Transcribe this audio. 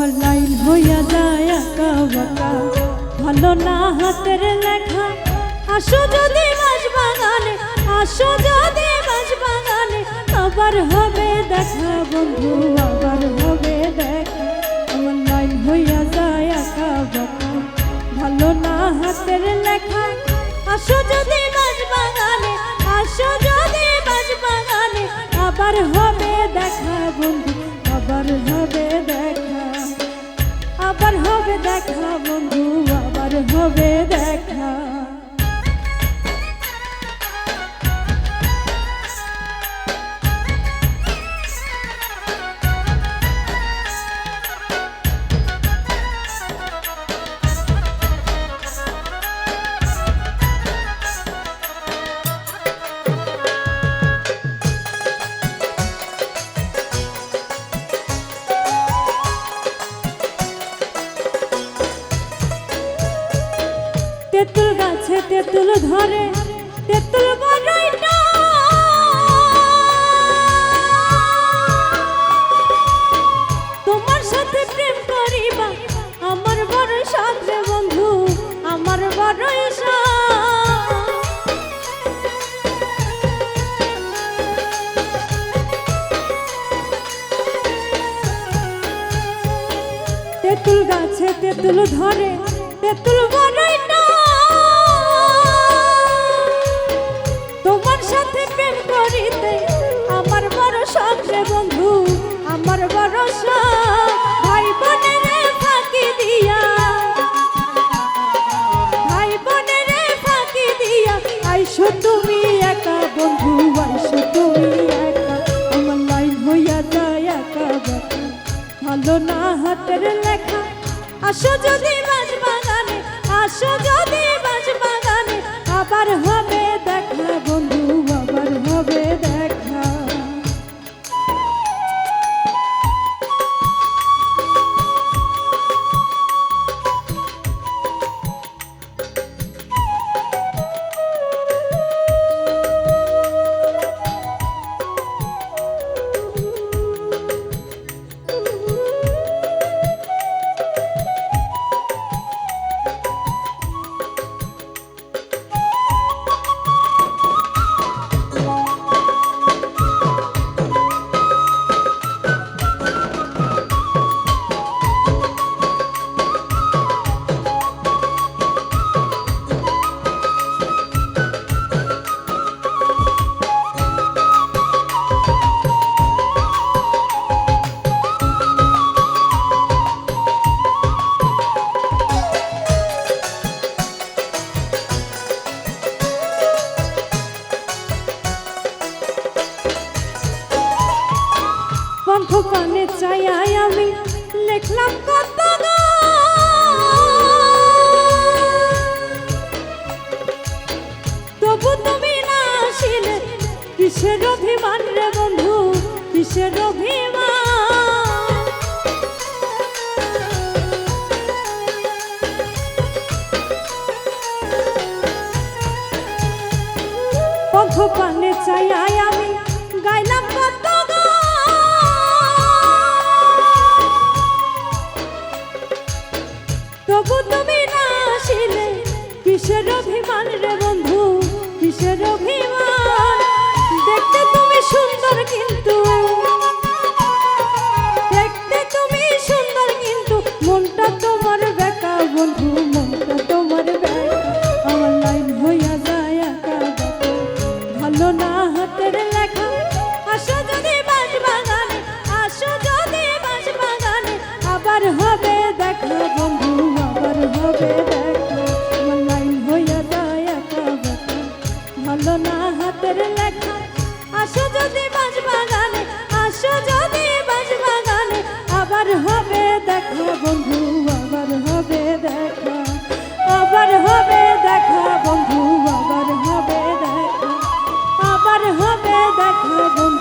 হইয়া যায় একা বাঁকা। ভালো না হাতের লেখা। আসো যদি বাস বাগানে, আসো যদি বাস বাগানে, আবার হবে দেখা বন্ধু, আবার হবে দেখা। আমার লাইন হইয়া যায় একা বাঁকা। ভালো না হাতের লেখা। আসো যদি দেখা বন্ধু আবার হবে তেঁতুল ধরে, তেঁতুল তোমার সাথে প্রেম করিবা, আমার বড় সাথে বন্ধু, আমার শখ। তেঁতুল গাছে তেঁতুল ধরে, তেঁতুল বড়ই করিতে আমার বড় শখ রে বন্ধু, আমার বড় শখ ভাই বোনের ফাঁকি দিয়া ভাই বোনের ফাঁকি দিয়া আইসো তুমি একা বন্ধু, আইসো তুমি একা। আমার লাইন হইয়া যায় একা ভালো না হাতের লেখা। আসো যদি বাজ বাগানে, আসো যদি বাজ বাগানে, আবার হবে বন্ধু কানে চাই আমি, লেখলাম কত তবু তুমি না আসিলে, কিসের অভিমান রে বন্ধু, কিসের অভিমান? বন্ধু কানে চাই তবু তুমি না আসিলে কিসের অভিমান রে? দেখা